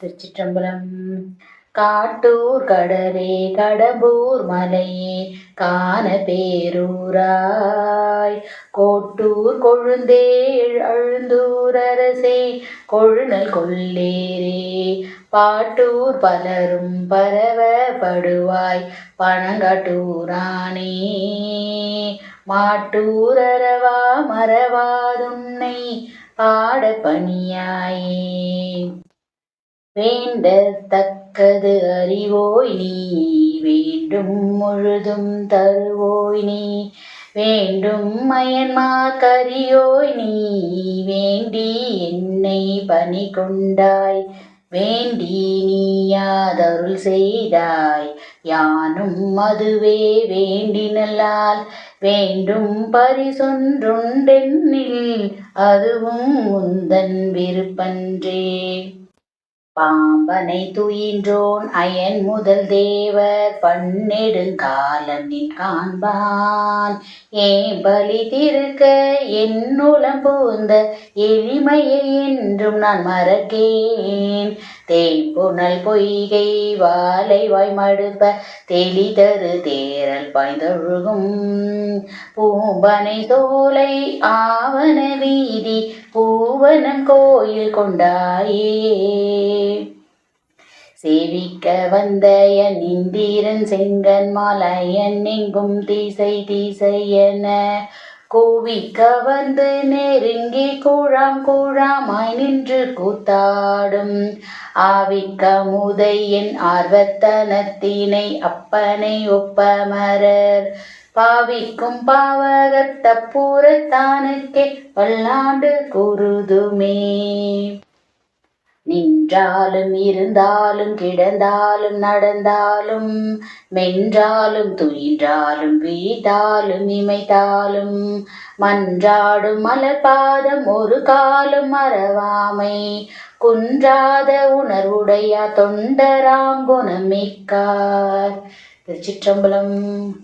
திருச்சிற்றம்பலம். காட்டூர் கடலே கடம்பூர் மலையே காண பேரூராய். கோட்டூர் கொழுந்தே அழுந்தூர் அரசே கொழுநல் கொள்ளேரே. பாட்டூர் பலரும் பரவப்படுவாய் பணங்காட்டூரானே மாட்டூரவா மறவாதுன்னை பாட பணியாயே வேண்டத்தக்கது அறிவோய் நீ வேண்டும் முழுதும் தருவோய் நீ. வேண்டும் மயன்மா கரியோய் நீ வேண்டி என்னை பணி கொண்டாய் வேண்டி நீயாதருள் செய்தாய். யானும் அதுவே வேண்டினலால் வேண்டும் பரிசொன்றொன்றெண்ணில் அதுவும் உந்தன் விருப்பன்றே. பாம்பனை துயின்றோன் அயன் முதல் தேவர் பன்னெடுங்காலம் நின் காண்பான். ஏன் பலி திருக்க என்னுளம் பூந்த எளிமையை என்றும் நான் மறக்கேன். தேம்புணல் பொய்கை வாலை வாய்மடுப்ப மடுப்ப தெளிதரு தேரல் பாய்ந்தொழுகும். பூம்பனை சோலை ஆவன வீதி பூவனம் கோயில் கொண்டாயே. சேவிக்க வந்த என் இந்திரன் செங்கன் மாலையன் எங்கும் தீசை தீசை என கோவி கவர்ந்து நெருங்கி கூழாம் கூழாமாய் நின்று கூத்தாடும். ஆவிக்க முதை ஆர்வத்தனத்தினை அப்பனை ஒப்பமரர். பாவிக்கும் பாவகத்தப்பூரத்தானுக்கே பல்லாண்டு குருதுமே. நின்றாலும் இருந்தாலும் கிடந்தாலும் நடந்தாலும் மென்றாலும் துயின்றாலும் வீழ்ந்தாலும் இமைத்தாலும் மன்றாடும் மலர்பாதம் ஒரு காலும் மறவாமை. குன்றாத உணர்வுடைய தொண்டராங்குணமிக்கார் திருச்சிற்றம்பலம்.